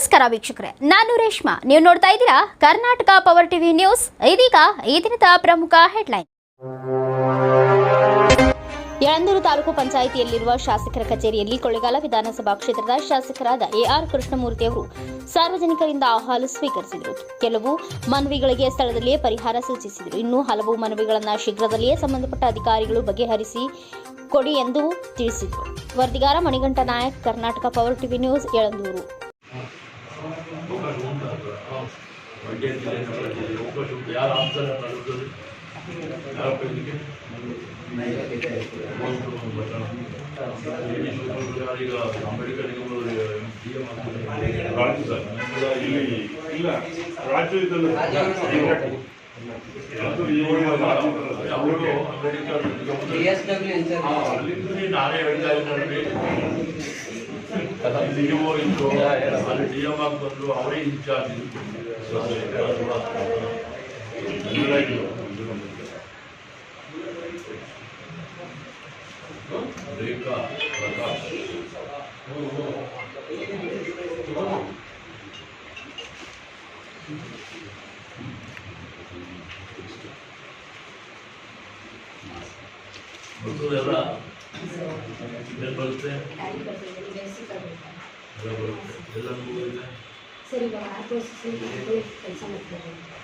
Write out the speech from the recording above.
ನಮಸ್ಕಾರ ವೀಕ್ಷಕರೇ, ನಾನು ರೇಷ್ಮಾ. ನೀವು ನೋಡ್ತಾ ಇದ್ದೀರಾ ಕರ್ನಾಟಕ ಪವರ್ ಟಿವಿ ನ್ಯೂಸ್ ಇದೀಗ ಈ ದಿನದ ಪ್ರಮುಖ ಹೆಡ್ಲೈನ್ ಯಳಂದೂರು ತಾಲೂಕು ಪಂಚಾಯಿತಿಯಲ್ಲಿರುವ ಶಾಸಕರ ಕಚೇರಿಯಲ್ಲಿ ಕೊಳ್ಳೆಗಾಲ ವಿಧಾನಸಭಾ ಕ್ಷೇತ್ರದ ಶಾಸಕರಾದ ಎಆರ್ ಕೃಷ್ಣಮೂರ್ತಿ ಅವರು ಸಾರ್ವಜನಿಕರಿಂದ ಅಹವಾಲು ಸ್ವೀಕರಿಸಿದರು. ಕೆಲವು ಮನವಿಗಳಿಗೆ ಸ್ಥಳದಲ್ಲಿಯೇ ಪರಿಹಾರ ಸೂಚಿಸಿದರು. ಇನ್ನು ಹಲವು ಮನವಿಗಳನ್ನು ಶೀಘ್ರದಲ್ಲಿಯೇ ಸಂಬಂಧಪಟ್ಟ ಅಧಿಕಾರಿಗಳು ಬಗೆಹರಿಸಿ ಕೊಡಿ ಎಂದು ತಿಳಿಸಿದರು. ವರದಿಗಾರ Manikanta Nayak, Karnataka power TV news Yelandur. Mandya ಜಿಲ್ಲೆ ಜಿಲ್ಲೆ ಅವಕಾಶ ಉಂಟು ಯಾರು ಆಪ್ತರ ನಡೆಸ್ತದೆ ಯಾರ ಇದಕ್ಕೆ ಈಗ ಅಂಬೇಡ್ಕರ್ ರಾಜ್ಯ ಸರ್ ಇಲ್ಲ, ಇಲ್ಲಿ. ಇಲ್ಲ. ಅವರು ಅಂಬೇಡ್ಕರ್ ನಾನೇ ಹೇಳ್ತಾ ಇದ್ದಾರೆ. ಇಲ್ಲಿಗೆ ಹೋಗಿದ್ದು ಅಲ್ಲಿ ಡಿ ಎಂ ಆಗಿ ಬಂದು ಅವರೇ ಇನ್ಚಾರ್ಜ್ ರೇಖಾ ಪ್ರಕಾಶ್ ಬರ್ತದೆಲ್ಲ ಏನು ಬರುತ್ತೆ ಎಲ್ಲ ಬರುತ್ತೆ ಎಲ್ಲ ಮುಗಿದಿದೆ ಸರಿ ಇವಾಗ ಆ ಪ್ರೋಸೆಸ್ ಕೆಲಸ ಮಾಡ್ತಾರೆ